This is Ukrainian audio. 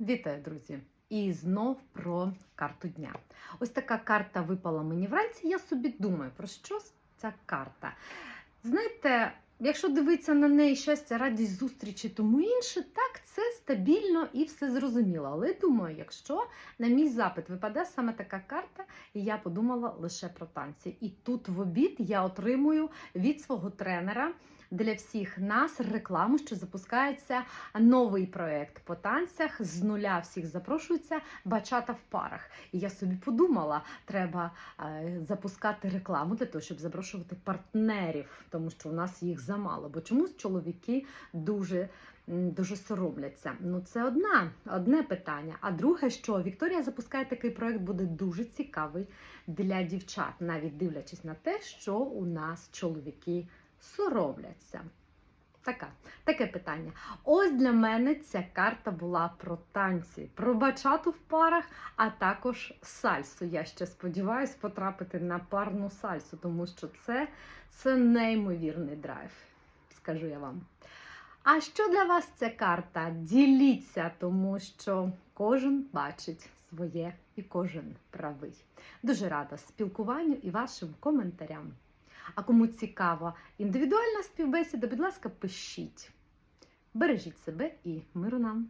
Вітаю, друзі! І знов про карту дня. Ось така карта випала мені вранці. Я собі думаю, про що ця карта. Знаєте, якщо дивитися на неї щастя, радість зустрічі, тому інше, так, це стабільно і все зрозуміло. Але думаю, якщо на мій запит випаде саме така карта, і я подумала лише про танці. І тут в обід я отримую від свого тренера для всіх нас рекламу, що запускається новий проект по танцях. З нуля всіх запрошується бачата в парах. І я собі подумала, треба е, запускати рекламу для того, щоб запрошувати партнерів, тому що у нас їх замало. Бо чомусь чоловіки дуже. Дуже соромляться. Ну, це одна, одне питання. А друге, що Вікторія запускає такий проект, буде дуже цікавий для дівчат, навіть дивлячись на те, що у нас чоловіки соромляться. Така, таке питання. Ось для мене ця карта була про танці, про бачату в парах, а також сальсу. Я ще сподіваюся потрапити на парну сальсу, тому що це, це неймовірний драйв, скажу я вам. А що для вас ця карта? Діліться, тому що кожен бачить своє і кожен правий. Дуже рада спілкуванню і вашим коментарям. А кому цікава індивідуальна співбесіда, будь ласка, пишіть. Бережіть себе і миру нам!